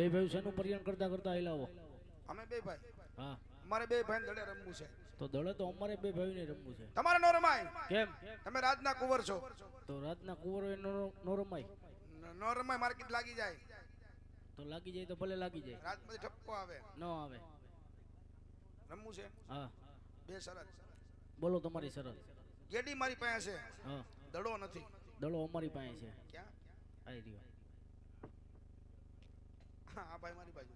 બે ભાઈ શેનું પરિયન કરતા કરતા આયલા હો? અમે બે ભાઈ. હા. અમારે બે ભાઈ દડે રમવું છે. તો દળે તો અમારે બે ભાઈને રમવું છે. તમારે નો રમાય. કેમ? તમે રાજના કુંવર છો. તો રાતના કુંવરો નો નો રમાય. ન- નો રમાય માર્કેટ લાગી જાય. તો લાગી જાય તો ભલે લાગી જાય. રાત રાતમાંથી ઠપકો આવે. ન આવે. રમવું છે? હા. બે શરત. બોલો તમારી શરત. ગેડી મારી પાસે છે. હા. દડો નથી. દડો અમારી પાસે છે. ક્યાં? આવી રહ્યો. હા ભાઈ મારી બાજુ.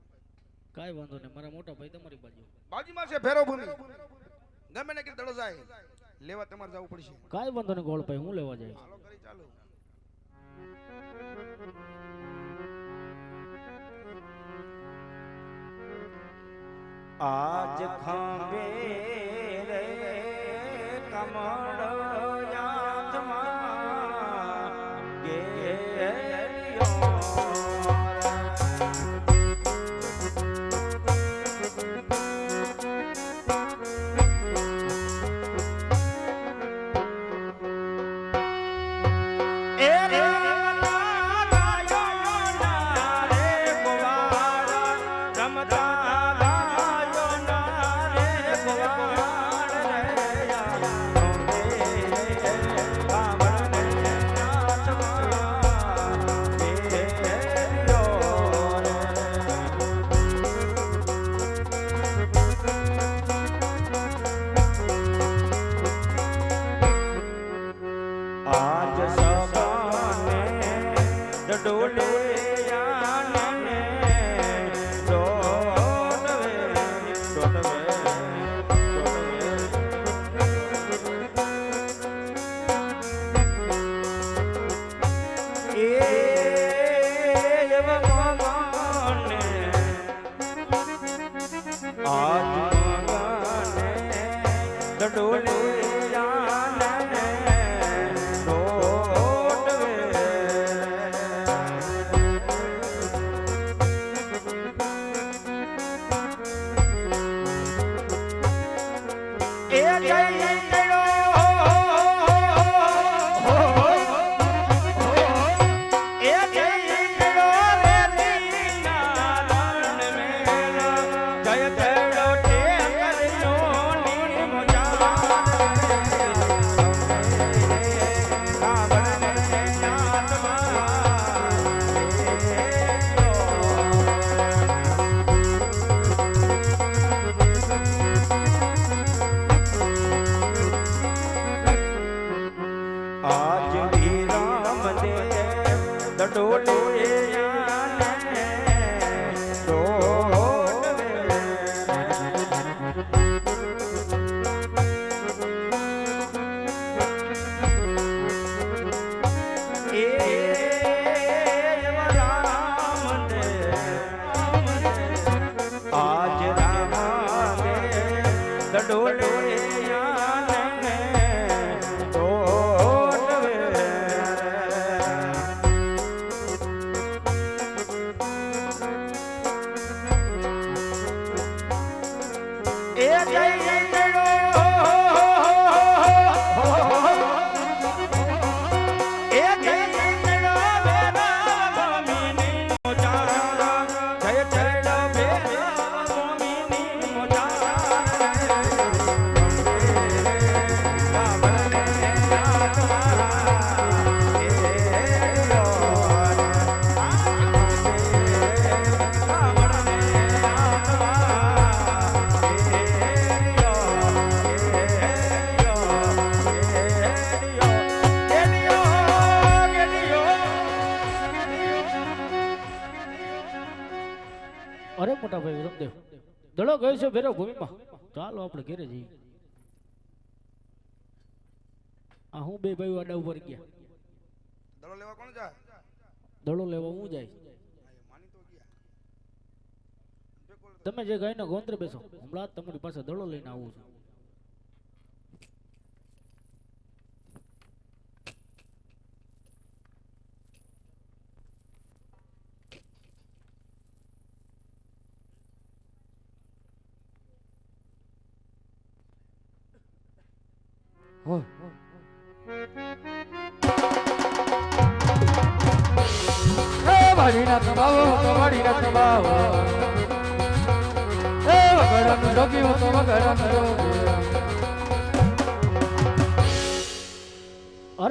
કાંઈ વાંધો નહીં મારા મોટા ભાઈ તમારી બાજુ. બાજુમાં છે ફેરો ભૂમિ ગમે ને કે દડો જાય. લેવા તમારે જવું પડશે. કાંઈ વાંધો નહીં ગોળ ભાઈ હું લેવા જાય. હાલો કરી ચાલુ. આજ ખંભે રે કમળ Lolo. એ डोले દડો ગયો છે ભેરો ભૂમિમાં. ચાલો આપણે ઘરે જઈએ. આ હું બે ભાઈઓ આડા ઉપર ગયા. દડો લેવા કોણ જાય? દડો લેવા હું જાય? ગયા તમે જે ગાયના ગોંત્ર બેસો. હમણાં જ તમારી પાસે દડો લઈને આવું છું.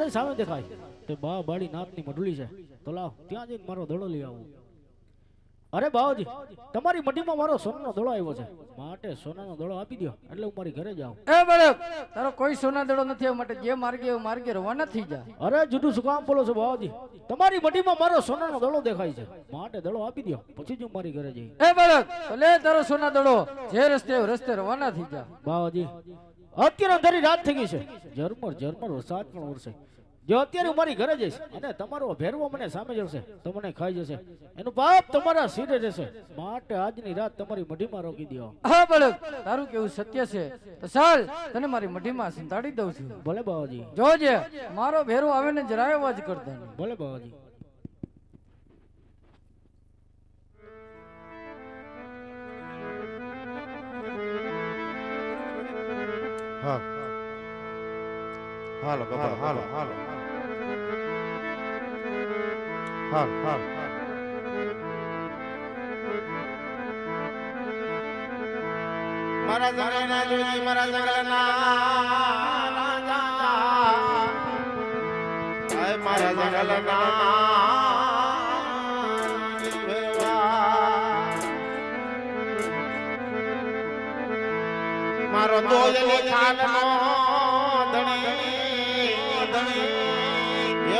અરે સામે દેખાય. તે બા બાળી નાતની મડુલી છે. તો લાવ ત્યાં જઈને મારો દડો લઈ આવું. અરે બાવજી તમારી મઢીમાં મારો સોનાનો દડો આવ્યો છે. માટે સોનાનો દડો આપી દો એટલે હું મારી ઘરે જાઉં. એ બળક તારો કોઈ સોના દડો નથી આવ્યો માટે જે માર્ગે એવો માર્ગે રવાના થઈ જા. અરે જુદું શું કામ બોલો છો બાવજી? તમારી મઢીમાં મારો સોનાનો દડો દેખાય છે. માટે દડો આપી દો પછી જ હું મારી ઘરે જઈ એ બળક લે તારો સોના દડો જે રસ્તે રસ્તે રવાના થઈ જા. બાવજી અત્યારે અંધારી રાત થઈ ગઈ છે. ઝરમર ઝરમર વરસાદ પણ વરસે. જો અત્યારે હું મારી ઘરે જઈશ અને તમારો ભેરવો મને સામે જશે તો મને ખાઈ જશે. એનું પાપ તમારા સીધે જશે માટે આજની રાત તમારી મઢીમાં રોકી દો. હા બળક તારું કેવું સત્ય છે? તો ચાલ તને મારી મઢીમાં સંતાડી દઉં છું. ભલે બાવાજી. જોજે મારો ભેરવો આવે ને જરાય અવાજ કરતા ભલે બાવાજી. હા. હાલો બાબા હાલો હાલો. હાલ હાલ મારા જગના જોજી મારા જગના રાજા મારા જગના મારો દોયલી ધણી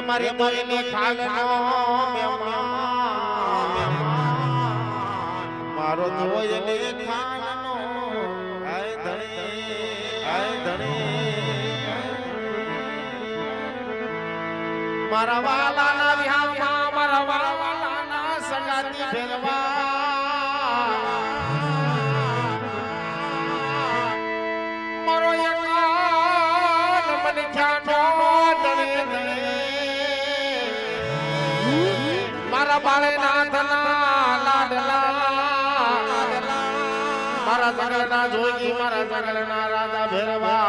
મારી ખાનનો મહેમાન. મારો દોયલી ખાનનો આય ધણી આય ધણી. મારા વાલાના વિહામાં મારા વાલાના સગાતી ફેરવા. મારા બાળેનાથના લાડલા. મારા જગલના જોગી, મારા જગલના રાજા ભેરવા.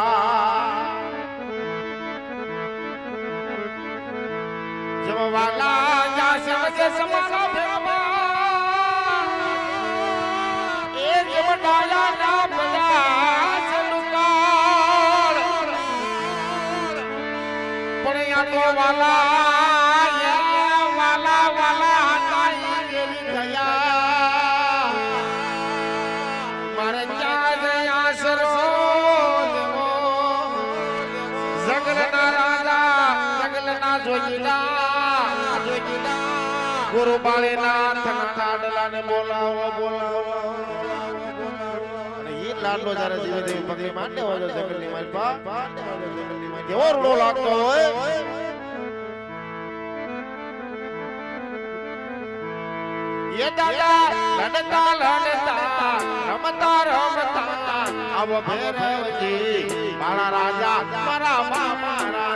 જબ વાલા જાશે સમજ ભેરવા ગુરુ બાળીનાથ ના લાડલા ને રૂડો લાગતો હોય. એ દાદા, લડતા લડતા, રમતા રમતા, આવો ભેરવજી મારા રાજા, મારા મામા રાજા.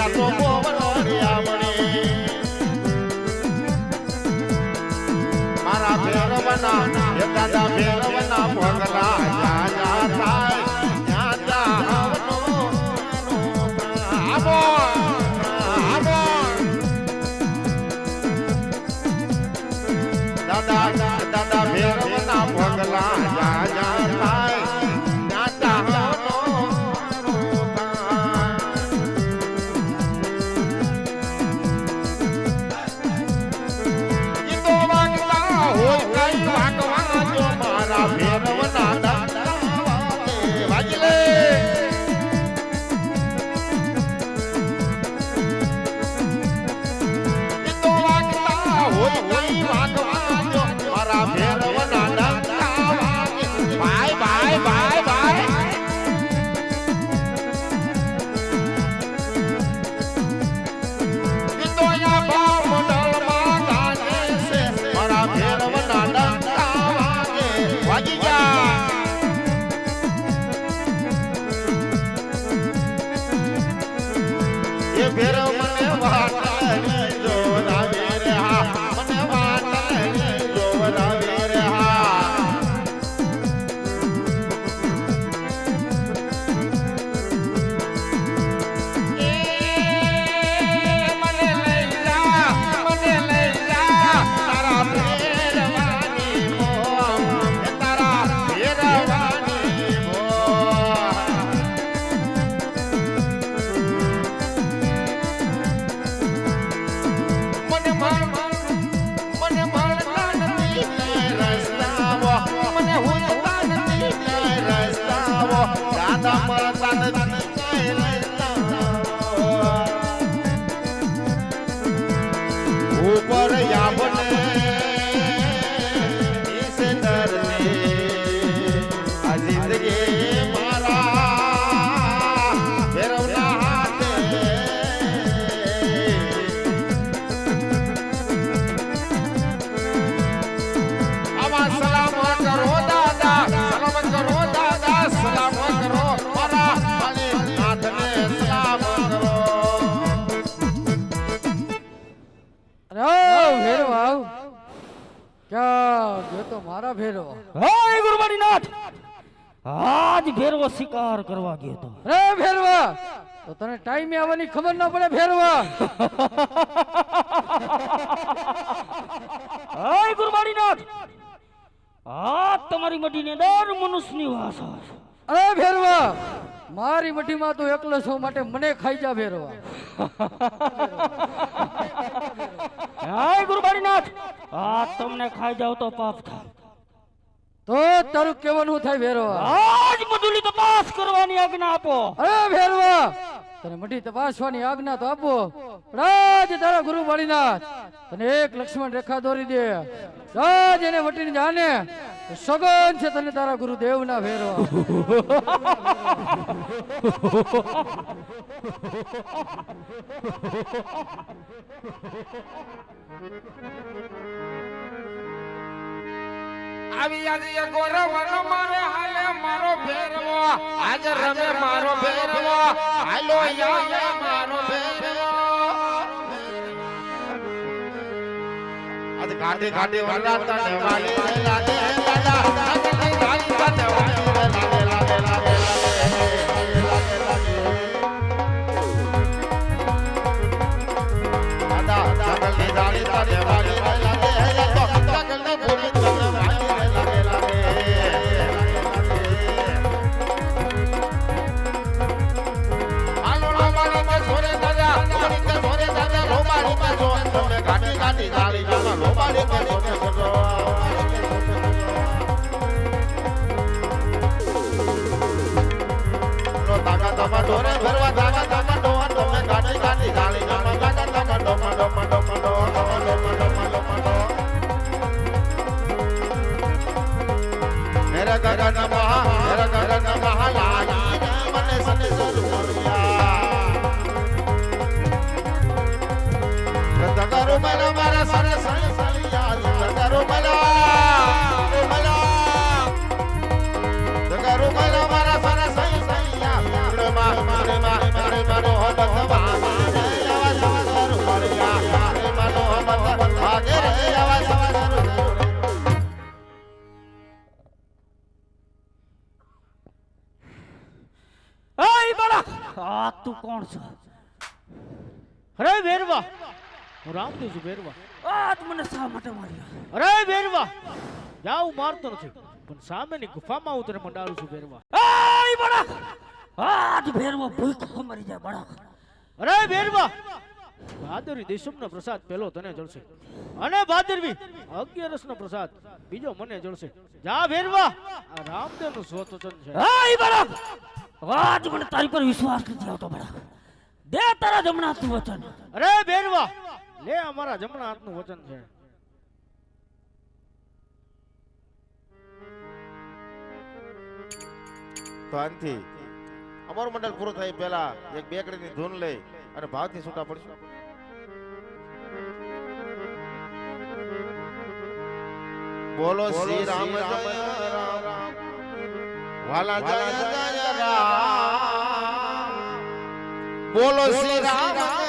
મોટી યા તો બોવરિયા મણે મારા ભેરવના, એ દાદા ભેરવના ભોગલા જા જા થાય જા જા આવનો. ક્યાં ગયો તો મારા ભેરવા હાય ગુરુવાડીનાથ આજ ભેરવો શિકાર કરવા ગયો તો. અરે ભેરવા તો તને ટાઈમે આવવાની ખબર ના પડે ભેરવા. હાય ગુરુવાડીનાથ આ તમારી મટીને દર મનુષ્યની છે. અરે ભેરવા મારી મઠીમાં તું એકલો છો માટે મને ખાઈ જા ફેરવા હાય ગુરુવાડીનાથ આ તમને ખાઈ જાવ તો પાપ થાય. તો તારું કેવાનું થાય ફેરવા આજ મધુલી તપાસ કરવાની આજ્ઞા આપો. અરે ભેરવા તને મઢી તપાસવાની આજ્ઞા તો આપો. રાજ તારા ગુરુ વાળીનાથ. તને એક લક્ષ્મણ રેખા દોરી દે. રાજ એને વટીને જાને સગન છે તને તારા ગુરુ દેવ ના ફેરો આવી આજે ગોરવનો મારે હાલે, મારો ફેરવો આજ રમે મારો ફેરવો લો આવે મારો આજ ઘાટે ઘાટે વરરાતા દેવાલે લાગે દાદા ઘાટે ઘાટે દેવાલે લાગે લાગે લાગે દાદા જગલની જાણી તા દેવાલે લાગે ઘાટી ઘાટી ડાળી જમા લોમાડી કે સોરે સોરે નો તાકા ડોરે ભરવા તાકા તમા ડોવા તમે કાળી ગાડી ગાડી ગામા ગાડા તમા ડોમા ડોમા ડોમા ડોમા ડોમા ડોમા ડોમા ડોમા મેરા ગગન મહા મેરા ગગન મહા લાલા મને સને તું કોણ છો અરે ભેરવા હું છું ભેરવા આજ મને શા માટે માર્યો? અરે બેરવા જા હું મારતો નથી પણ સામેની ગુફામાં હું તને મંડાળું છું ભેરવા હાય બળા આજ ભેરવો ભૂખો મરી જાય બડા અરે બેરવા ભાદરવી દેશમનો પ્રસાદ પેલો તને જળશે. અને ભાદરવી અગિયારસનો પ્રસાદ બીજો મને જળશે. જા ભેરવા આ રામદેવનું સ્વતોચન છે. હાય બરાબ આજ મને તારી પર વિશ્વાસ નથી આવતો બરાબ દે તારા જમણા હાથનું વચન. અરે બેરવા લે અમારા જમણા હાથનું વચન છે. તો આનથી અમારું મંડળ પૂરું થાય પહેલા એક બેકડીની ધૂન લઈ અને ભાવથી છૂટા પડશું. બોલો શ્રી રામ જય રામ. વાલા જય જય રામ. બોલો શ્રી રામ.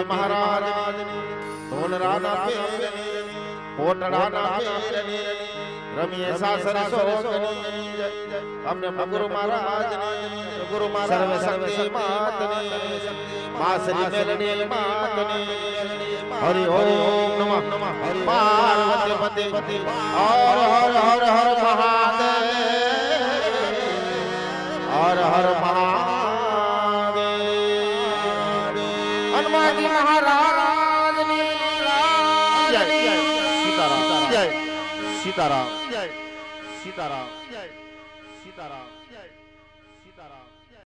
जी महाराज तोल राणा कोटड़ा ना रमिए सासर सोगनी अपने गुरु महाराज गुरु महाराज सर्व शक्ति मात माँ श्री मेरणी मात हरि ओम नमः नमः हरि पार्वती पति पति हर हर हर हर महादेव हर हर महादेव। సీతారాం సీతారాం